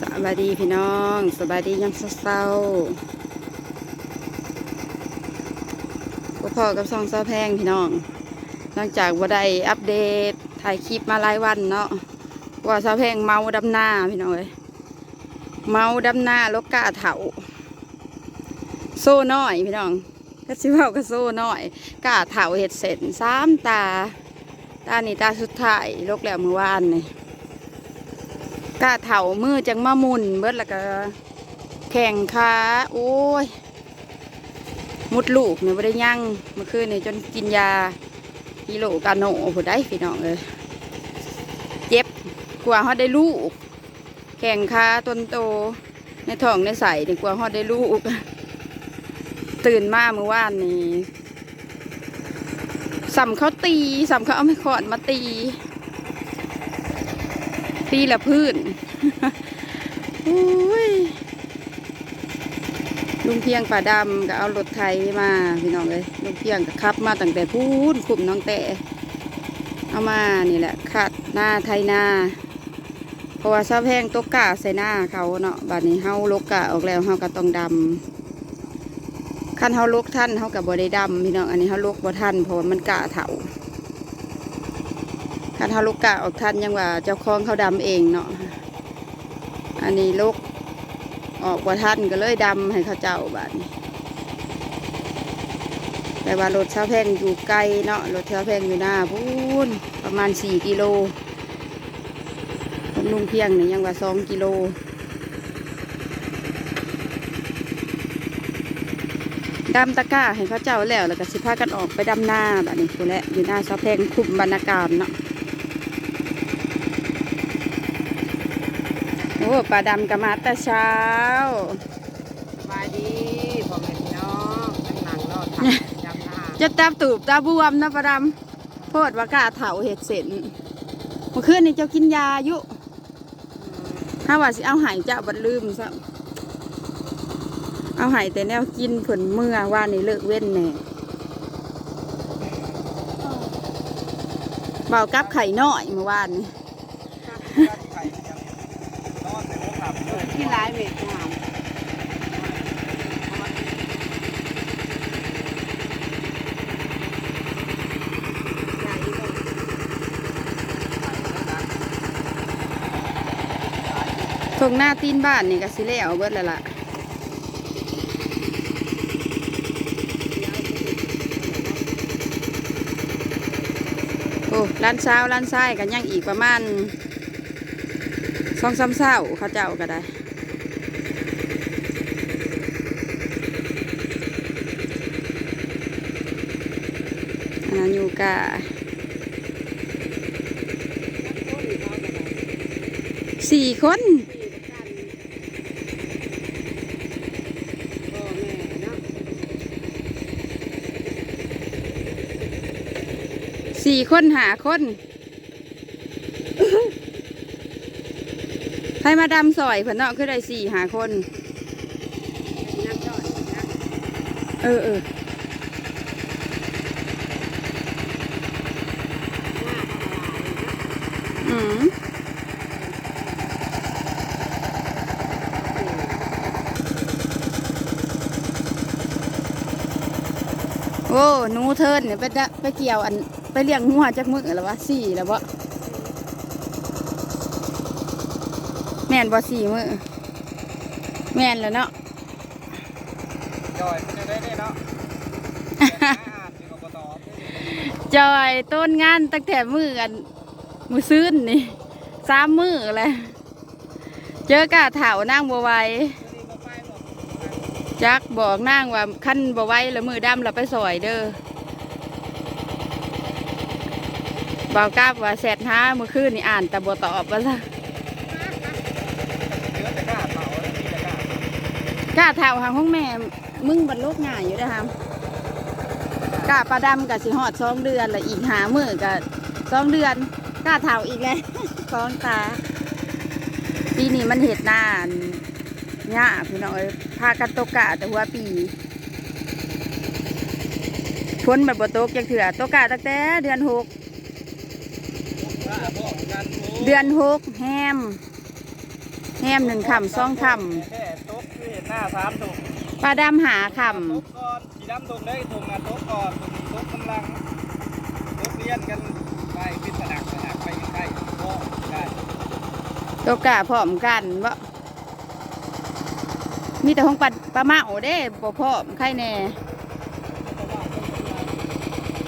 สวัสดีพี่น้อง สวัสดียามเช้าๆพ่อพ่อกับซองเช้าแพงพี่น้อง หลังจากว่าได้อัปเดตถ่ายคลิปมาหลายวันเนาะว่าเช้าแพงเมาดำหน้าพี่น้องเลยเมาดำหน้าลกกาเถาโซ่น้อยพี่น้องก็สิเว่าก็โซ่น้อยกาเถาเห็ดเสร็จสามตา ตานี่ตาสุดท้ายลกแล้วเมื่อวานนี่ กะเถามือจังมามุนเบิดแล้วก็ แข่งขาโอ้ย มุดลูกเนี่ยไม่ได้ยั่งเมื่อคืนนี่ยจนกินยากิโลกาโนผู้ได้พี่น้องเลยเจ็บกว่าเขาได้ลูก แข่งขาตนโต ในท้องในใส่ดีกว่าเขาได้ลูก ตื่นมาเมื่อวานนี่สัมเขาตีสัมเขาเอาไม่ขอดมาตี ตีละพื้นอุ้ยลุงเพียงป่าดำก็เอารถไถมาพี่น้องเลยลุงเพียงก็ขับมาตั้งแต่พูนขุมน้องแต่เอามานี่แหละขัดหน้าไทยนาเพราะว่าซาแพงตกกาใส่หน้าเขาเนาะบัดนี้เฮาลกกะออกแล้วเฮาก็ต้องดำคันเฮาลกท่านเฮากับบ่ได้ดำพี่น้องอันนี้เฮาลกบ่ท่านเพราะว่ามันกะเถา คันเฮาลูกกะออกทันยังว่าเจ้าของเขาดำเองเนาะอันนี้ลูกออกกว่าทันก็เลยดำให้เขาเจ้าบาดนี้แต่ว่ารถเช้าแพงอยู่ไกลเนาะรถเช้าแพงอยู่หน้าพูนประมาณสี่กิโลลุงเพียงเนี่ยยังว่าสองกิโลดำตะก้าให้เขาเจ้าแล้วแล้วก็สิพากันออกไปดำหน้าแบบนี้คุณแหละอยู่หน้าเช้าแพงคุมบรรณาการเนาะ อ้ปลาดำก็มาแต่เช้าสบายดีพ่อแม่พี่น้องนั่งนั่งรอดทางจำหน้าจะตาตูบตาบวมนะปลาดำโพดว่ากาเถาเห็ดเสร็จเมื่อคืนนี่เจ้ากินยาอยู่ถ้าว่าสิเอาใหายเจ้าบัดลืมซะเอาใหายแต่แนวกินผลเมื่อว่านี่เลิกเว้นแน่เบากับไข่น้อยเมื่อวานนี่ ที่ร้ายเม็ดงามทงหน้าตีนบ้านนี่ก็สิเล่เอาเบิดแล้วล่ะโอ้ร้านเช้าร้านซ้ายกันยังอีกประมาณ องสามเช้าเขาเจ้าก็ได้อันนั้นอยู่กะสี่คนสี่คนหาคน ให้มาดำซอยเพิ่นเนาะคือได้สี่หาคน เออเอออืมโอ้หนูเทินเนี่ยไปดะไปเกี่ยวอัน ไปเลี้ยงงัวจากมือแล้ววะสี่แล้ววะ ม่นบ่สี่มือแม่นแล้วเนาะจอยมันจะได้ได้เนาะอ่านอยู่กับตอบจอยต้นงานตั้งแต่มือกันมือซื้นนี่สามมือเลยเจอกาเถานั่งบัวไหวจักบอกนั่งว่าขั้นบัวไหวแล้วมือดำเราไปสอยเด้อบอกกราบว่าแสดห้าเมื่อคืนนี่อ่านแต่บัวตอบว่าซะเยอะแต่กล้าเผาแล้วมีแต่ กล้าเผากาเถาหางห้องแม่ มึงบรรลุง่ายอยู่นะครับกาปลาดำกับสิหอดสองเดือนและอีกหามือกับสองเดือนกาเถาอีกแล้วสองตาปีนี้มันเห็ดหน้าหญ้าพี่น้องเอ้ยพากันตกกะแต่หัวปีฝนแบบบตกจังเถื่อตกกะตั้งแต่เดือนหกเดือนหกแฮม แฮมหนึ่งคำสองคแค่ตกคือเห็ นหน้าสามถุงำปลาดำหาคตกก่อนสีดำถุงได้ถุงนะตกก่อนถุงตกกำลังตกเลียนกันไปพิสนักสนักไปใกล้ๆก็ได้ำตัวกะพร้อมกันบ่มีแต่ของปลาปลาเมาเด้บ่พร้อมใครแน่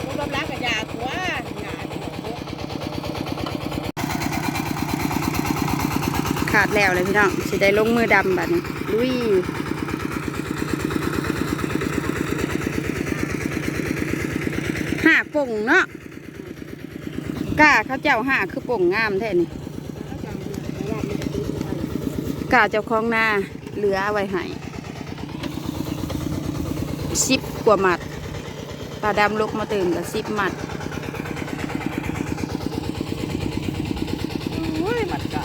ผู้กำลังกับยาตัวหยาตัวขาดแล้วเลยพี่น้องสิได้ลงมือดำบัดนี้ ลุยหากป่งเนาะกล้าเขาเจ้าหากคือป่งงามแท้นี่กล้าเจ้าของนาเหลือไว้ให้สิบกว่าหมัดปลาดำลุกมาตื่นกับสิบหมัดโอ้ยมันกะ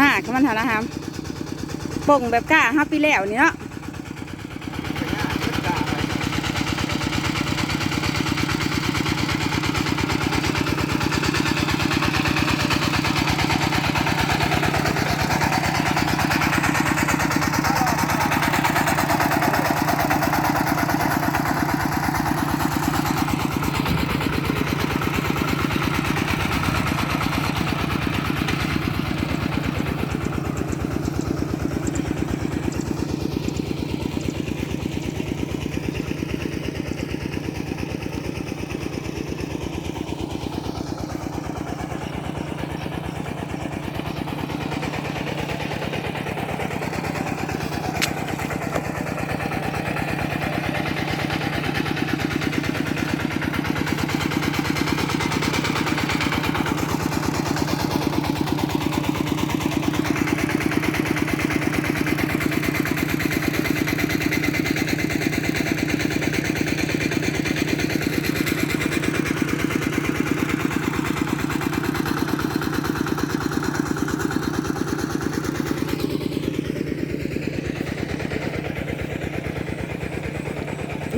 หากมันเท่านะครับ ป่งแบบก้าห้าปีแล้วนี่เนาะ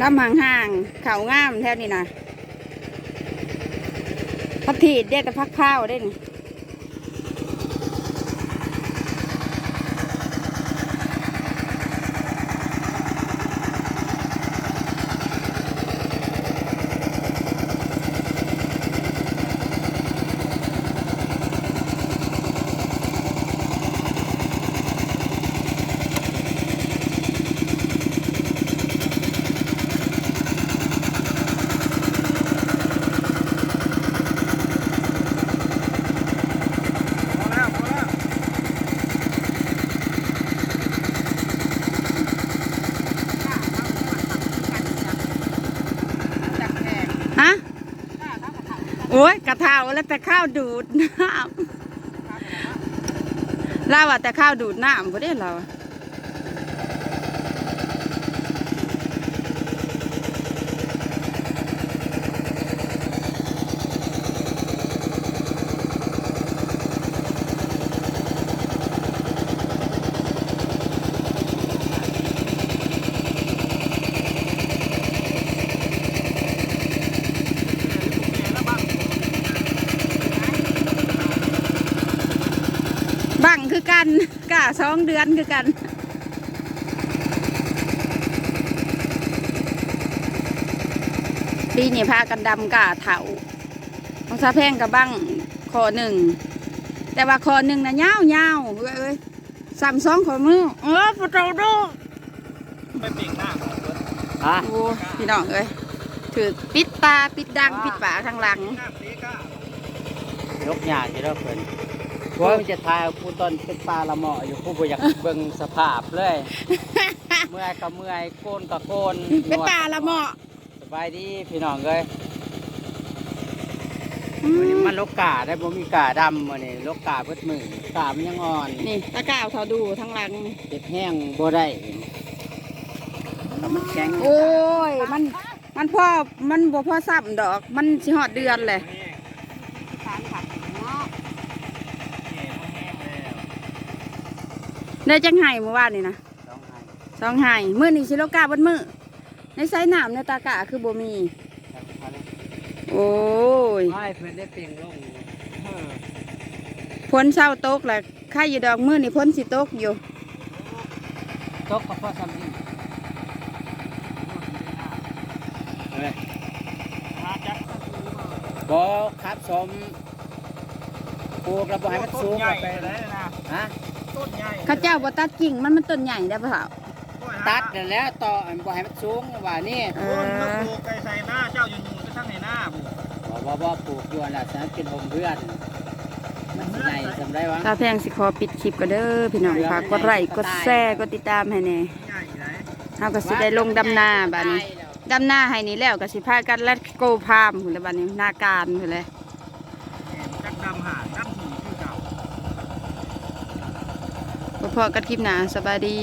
ลำห่างๆเขาง่ามแท่นี้นะพักถีดเด็กกับพักข้าวได้นี่ พอแล้วพอแล้ว จากแขก ฮะ ข้าข้าวขาว โอ้ยกระเทาแล้วแต่ข้าวดูดน้ำเราอะแต่ข้าวดูดน้ำก็ได้เรา กันกะสองเดือนคือกันปีนี้พากันดำกะเถาของซาแพงกับบังคอหนึ่ง แต่ว่าคอหนึ่งนะยาวยาวๆเอ้ยเอ้ยสามสองขอมือเออปะโตดูไปปิ่งหน้าของรถอะโอ้พี่น้องเอ้ยถือปิดตาปิดดังปิดปากข้างหลังหน้าตีก้ายกหยาที่เราเพิ่น ว่ามันจะทายผู้ต้นเป็นปลาละเหมาะอยู่ผู้บ่อยากเบิ่งสภาพเลย เมื่อยก็เมื่อยโกนก็โกนเป็นตาละเหมาะสบายดีพี่น้องเอ้ยอืมื้อนี้มมันลกกาได้บ่มีกาดำมื้อนี้ลกกาเบิดมือกามันยังอ่อนนี่ตะกร้าวเขาดูทั้งหลังเก็บแห้งบ่ได้แล้วมันแข็งโอ้ยมันมันพ่อมันบ่พ่อซ้ำดอก มันสิหอดเดือนเลย นี่ สารผักเนาะ นี่มันแห้งแล้ว ได้จังไห้เมื่อวานนี่นะต้องให้สองไห้มื้อนี้สิโลกาเบนมื้อในไซน้ำในตากะคือบ่มี โอ้ยให้เพิ่นได้เปลี่ยนลงเออฝนเช้าตกแล้วค่าอยู่ดอกมือนี่พ้นสิตกอยู่ตกกับพ่อซ้ำนี่เอ้ยมาจักบ่ครับสมปลูกแล้วบ่ให้มันสูงใหญ่ไปเลยนะฮะ ต้นใหญ่เข้าเจ้าบ่ตัดกิ่งมันมันต้นใหญ่ได้อเปล่าตัดนั่นแหล้วต่ออันบ่ให้มันสูงว่านี่เอต้นมะอกรูดไก่ใส่หน้าเจ้าอยู่อยู่ก็ทั้งในหน้าบุบ่บ่บ่ปลูกอยู่นั่นแหละฉันเป็นโฮมเพื่อนมันสิใหญ่สำได้วะสาวแพงสิขอปิดคลิปก็เด้อพี่น้องฝากกดไลค์กดแชร์กดติดตามให้แหน่ใหญ่ไหนเฮาก็สิได้ลงดำนาบัดนี้ดำนาให้นี่แล้วก็สิพากันแลดโกพามพุ่นละบัดนี้หนาการพุ่นเลย จักดำหาดำหีคือเก่า บ่ พอกันคลิปหนาสบายดี